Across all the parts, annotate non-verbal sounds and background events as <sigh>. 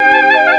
এসো <laughs>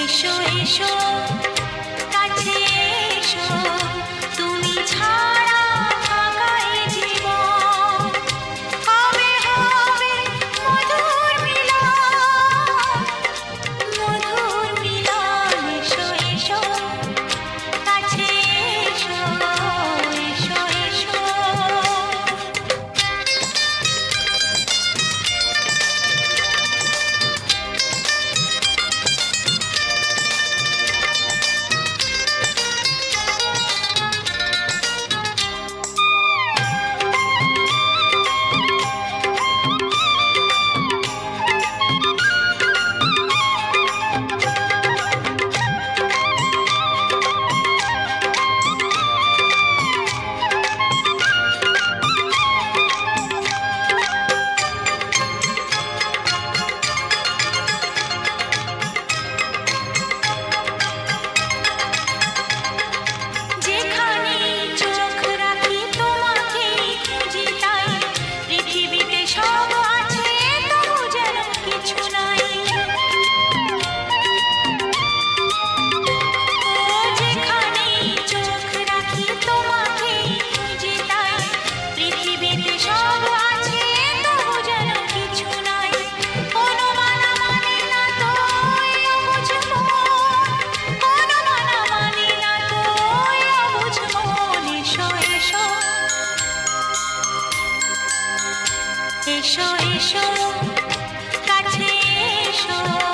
এসো এসো। এসো এসো কাছে এসো।